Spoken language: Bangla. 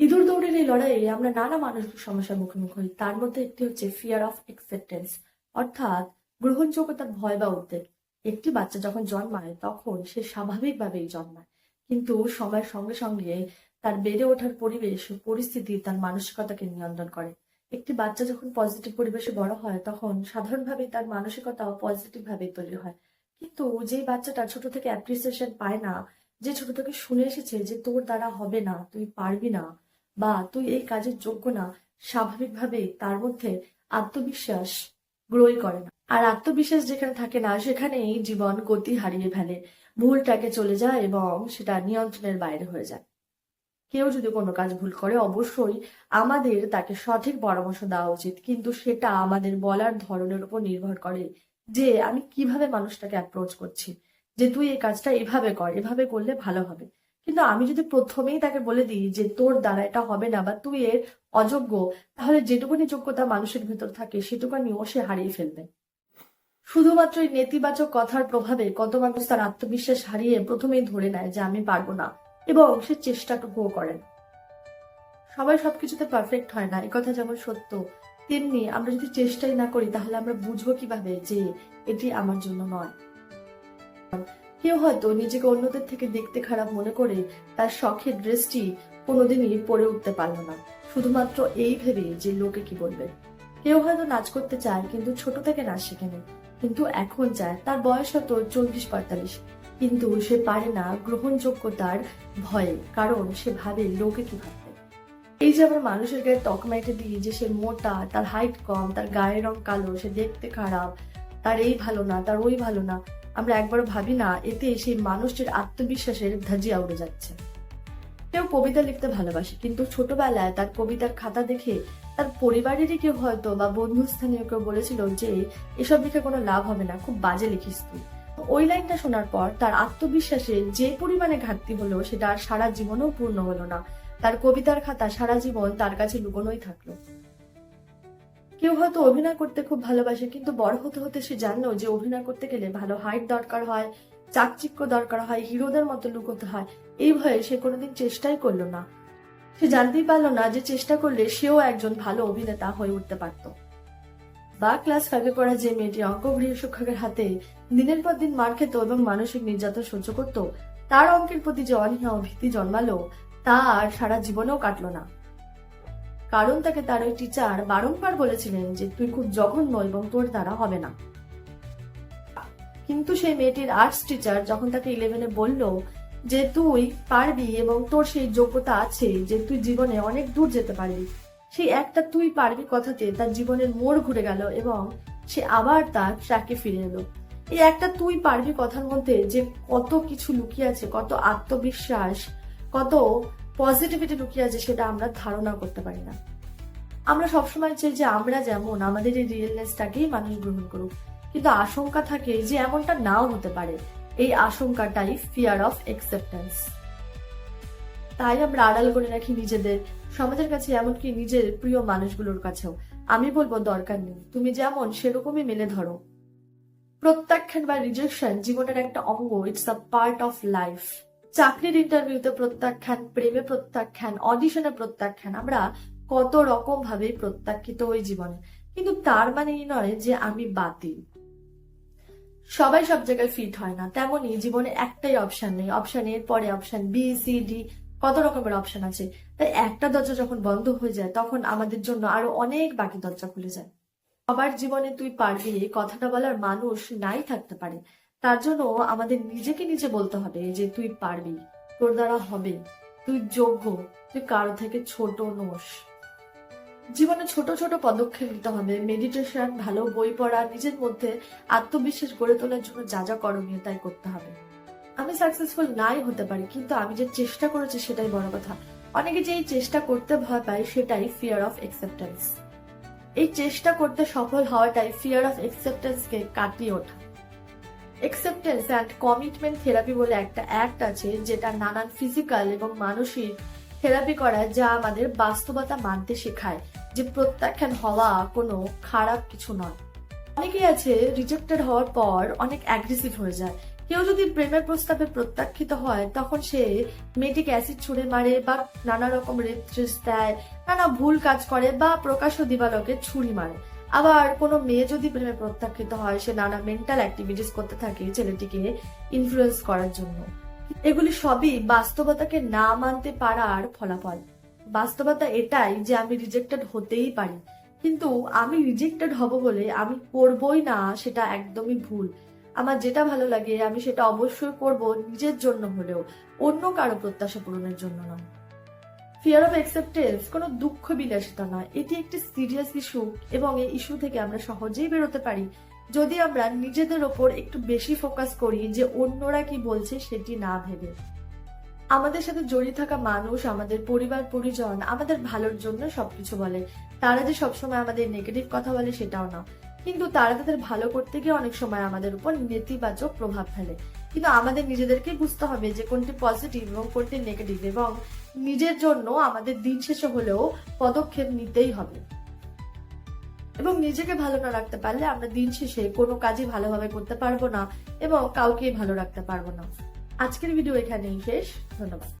ইঁদুর দৌড়ের এই লড়াইয়ে আমরা নানা মানসিক সমস্যার মুখোমুখি হই। তার মধ্যে একটি হচ্ছে ফিয়ার অফ অ্যাকসেপ্টেন্স অর্থাৎ গ্রহণযোগ্যতার ভয় বা উদ্বেগ। একটি বাচ্চা যখন জন্মায়, তখন সে স্বাভাবিকভাবেই জন্মায়। কিন্তু সময়ের সঙ্গে সঙ্গে তার বেড়ে ওঠার পরিবেশ পরিস্থিতি তার মানসিকতাকে নিয়ন্ত্রণ করে। একটি বাচ্চা যখন পজিটিভ পরিবেশে বড় হয়, তখন সাধারণভাবেই তার মানসিকতাও পজিটিভ ভাবে তৈরি হয়। কিন্তু যেই বাচ্চাটা ছোট থেকে অ্যাপ্রিসিয়েশন পায় না, যে ছোট থেকে শুনে এসেছে যে তোর দ্বারা হবে না, তুই পারবি না বা তুই এই কাজের যোগ্য না স্বাভাবিকভাবেই তার মধ্যে আত্মবিশ্বাস গ্রোই করে না। আর আত্মবিশ্বাস যেখানে থাকে না, সেখানেই জীবন গতি হারিয়ে ফেলে। ভুলটাকে চলে যায় এবং সেটা নিয়ন্ত্রণের বাইরে হয়ে যায়। কেউ যদি কোনো কাজ ভুল করে, অবশ্যই আমাদের তাকে সঠিক পরামর্শ দেওয়া উচিত। কিন্তু সেটা আমাদের বলার ধরনের উপর নির্ভর করে যে আমি কীভাবে মানুষটাকে অ্যাপ্রোচ করছি। যে তুই এই কাজটা এভাবে কর, এভাবে করলে ভালো হবে। কিন্তু আমি যদি প্রথমেই তাকে বলে দিই যে তোর দ্বারা এটা হবে না বা তুই এর অযোগ্য, তাহলে যেটুকুনি যোগ্যতা মানুষের ভেতর থাকে সেটুকুনিও সে হারিয়ে ফেলবে। শুধুমাত্র এই নেতিবাচক কথার প্রভাবে কত মানুষ তার আত্মবিশ্বাস হারিয়ে প্রথমেই ধরে নেয় যে আমি পারব না এবং সে চেষ্টাটুকুও করেন সবাই সবকিছুতে পারফেক্ট হয় না, এই কথা যেমন সত্য, তেমনি আমরা যদি চেষ্টাই না করি তাহলে আমরা বুঝব কীভাবে যে এটি আমার জন্য নয়। কেউ হয়তো নিজেকে অন্যদের থেকে দেখতে খারাপ মনে করে তার শখের ড্রেসটি কোনোদিনই পরে উঠতে পারল না। শুধুমাত্র এই ভেবে যে লোকে কি বলবে। কেউ হয়তো নাচ করতে চায়, কিন্তু ছোট থেকে নাচ শেখেনি। কিন্তু এখন চায়, তার বয়স হয়তো চল্লিশ পঁয়তাল্লিশ। কিন্তু সে পারে না গ্রহণযোগ্যতার ভয়ে, কারণ সে ভাবে লোকে কি ভাববে। এই যে আমরা মানুষের গায়ে তকমাইটে দিই যে সে মোটা, তার হাইট কম, তার গায়ের রং কালো, সে দেখতে খারাপ, তার এই ভালো না, তার ওই ভালো না আমরা একবার ভাবি না, এতে সেই মানুষটির আত্মবিশ্বাসের ধাজিয়া উড়ে যাচ্ছে। কেউ কবিতা লিখতে ভালোবাসে, কিন্তু ছোটবেলায় তার কবিতার খাতা দেখে তার পরিবারেরই কেউ হয়তো বা বন্ধু স্থানীয় কেউ বলেছিল যে, এসব লিখে কোনো লাভ হবে না, খুব বাজে লিখিস তুই। ওই লাইনটা শোনার পর তার আত্মবিশ্বাসে যে পরিমাণে ঘাটতি হলো, সেটা সারা জীবনেও পূর্ণ হলো না। তার কবিতার খাতা সারা জীবন তার কাছে লুকোনোই থাকল। কেউ হয়তো অভিনয় করতে খুব ভালোবাসে, কিন্তু বড় হতে হতে সে জানলো যে অভিনয় করতে গেলে ভালো হাইট দরকার হয়, চাকচিক্য দরকার হয়, হিরোদের মতো লুকোতে হয়। এই ভয়ে সে কোনোদিন চেষ্টাই করল না। সে জানতেই পারল না যে চেষ্টা করলে সেও একজন ভালো অভিনেতা হয়ে উঠতে পারত। বা ক্লাস ফাইভে পড়া যে মেয়েটি অঙ্ক গৃহ শিক্ষকের হাতে দিনের পর দিন মার খেত এবং মানসিক নির্যাতন সহ্য করত, তার অঙ্কের প্রতি যে অনীহা ভীতি জন্মালো, তা আর সারা জীবনেও কাটলো না। কারণ তাকে তার ওই টিচার বারংবার বলেছিলেন যে তুই খুব জঘন্য এবং তোর দ্বারা হবে না। কিন্তু সেই মেয়েটির আর্টস টিচার যখন তাকে ইলেভেনে বলল যে তুই পারবি এবং তোর সেই যোগ্যতা আছে যে তুই জীবনে অনেক দূর যেতে পারবি, সেই একটা তুই পারবি কথাতে তার জীবনের মোড় ঘুরে গেল এবং সে আবার তার ট্র্যাকে ফিরে এলো। এই একটা তুই পারবি কথার মধ্যে যে কত কিছু লুকিয়ে আছে, কত আত্মবিশ্বাস, কত পজিটিভিটি লুকিয়ে আছে সেটা আমরা ধারণা করতে পারি না। আমরা সবসময় চাই যে আমরা যেমন আমাদের এই রিয়েলনেসটাকেই মানুষ গ্রহণ করুক। কিন্তু আশঙ্কা থাকে যে এমনটা নাও হতে পারে। এই আশঙ্কাটাই ফিয়ার অফ অ্যাকসেপ্টেন্স তাই আমরা আড়াল করে রাখি নিজেদের, সমাজের কাছে এমনকি নিজের প্রিয় মানুষগুলোর কাছেও। আমি বলব, দরকার নেই। তুমি যেমন সেরকমই মেলে ধরো। প্রত্যাখ্যান বা রিজেকশন জীবনের একটা অঙ্গ it's a part of life চাকরির ইন্টারভিউতে প্রত্যাখ্যান, প্রেমে প্রত্যাখ্যান অডিশনে প্রত্যাখ্যান, আমরা কত রকম ভাবে প্রত্যাখ্যিত ওই জীবনে। কিন্তু তার মানে এই নয় যে আমি বাতিল। সবাই সব জায়গায় ফিট হয় না। তেমনই জীবনে একটাই অপশন নেই। অপশন এর পরে অপশন বি সি ডি কত রকমের অপশন আছে। তাই একটা দরজা যখন বন্ধ হয়ে যায়, তখন আমাদের জন্য আরও অনেক বাকি দরজা খুলে যায়। সবার জীবনে তুই পারবি, এই কথাটা বলার মানুষ নাই থাকতে পারে। তার জন্য আমাদের নিজেকে নিজে বলতে হবে যে তুই পারবি, তোর দ্বারা হবে। তুই যোগ্য, তুই কারও থেকে ছোট নোস। জীবনে ছোট ছোট পদক্ষেপ নিতে হবে। মেডিটেশন ভালো বই পড়া, নিজের মধ্যে আত্মবিশ্বাস গড়ে তোলার জন্য যা যা করণীয় তাই করতে হবে। আমি সাকসেসফুল নাই হতে পারি, কিন্তু আমি যে চেষ্টা করেছি সেটাই বড় কথা। অনেকে যে এই চেষ্টা করতে ভয় পায় সেটাই ফিয়ার অফ অ্যাকসেপ্টেন্স এই চেষ্টা করতে সফল হওয়াটাই ফিয়ার অফ অ্যাকসেপ্টেন্সকে কাটিয়ে ওঠা। অ্যাকসেপ্টেন্স অ্যান্ড কমিটমেন্ট থেরাপি বলে একটা অ্যাক্ট আছে, যেটা নানান ফিজিক্যাল এবং মানসিক থেরাপি করায়, যা আমাদের বাস্তবতা মানতে শেখায়, যে প্রত্যাখ্যান হওয়া কোনো খারাপ কিছু নয়। অনেকেই আছে রিজেক্টেড হওয়ার পর অনেক অ্যাগ্রেসিভ হয়ে যায়। কেউ যদি প্রেমের প্রস্তাবে প্রত্যাখ্যিত হয়, তখন সে মেয়েটিকে অ্যাসিড ছুঁড়ে মারে বা নানা রকম রেপ দেয়, নানা ভুল কাজ করে বা প্রকাশ্য দিবালকে ছুরি মারে। আবার কোনো মেয়ে যদি প্রেমে প্রত্যাখ্যিত হয়, সে নানা মেন্টাল অ্যাক্টিভিটিস করতে থাকে ছেলেটিকে ইনফ্লুয়েন্স করার জন্য। এগুলি সবই বাস্তবতাকে না মানতে পারার ফলাফল। বাস্তবতা এটাই যে আমি রিজেক্টেড হতেই পারি। কিন্তু আমি রিজেক্টেড হব বলে আমি করবই না, সেটা একদমই ভুল। আমার যেটা ভালো লাগে, আমি সেটা অবশ্যই করব নিজের জন্য হলেও, অন্য কারও প্রত্যাশা পূরণের জন্য নয়। ফিয়ার অফ অ্যাকসেপ্টেন্স কোনো দুঃখ বিলাসিতা নয়। এটি একটি সিরিয়াস ইস্যু এবং এই ইস্যু থেকে আমরা সহজেই বেরোতে পারি। যদি আমরা নিজেদের ওপর একটু বেশি ফোকাস করি যে অন্যরা কি বলছে সেটি না ভেবে। আমাদের সাথে জড়িয়ে থাকা মানুষ, আমাদের পরিবার, পরিজন, আমাদের ভালোর জন্য সবকিছু বলে। তারা যে সবসময় আমাদের নেগেটিভ কথা বলে সেটাও না। কিন্তু তারা তাদের ভালো করতে গিয়ে অনেক সময় আমাদের উপর নেতিবাচক প্রভাব ফেলে। কিন্তু আমাদের নিজেদেরকে বুঝতে হবে যে কোনটি পজিটিভ এবং কোনটি নেগেটিভ এবং নিজের জন্য আমাদের দিন শেষে হলেও পদক্ষেপ নিতেই হবে। এবং নিজেকে ভালো না রাখতে পারলে আমরা দিন শেষে কোনো কাজই ভালোভাবে করতে পারব না এবং কাউকেই ভালো রাখতে পারব না। আজকের ভিডিও এখানেই শেষ। ধন্যবাদ।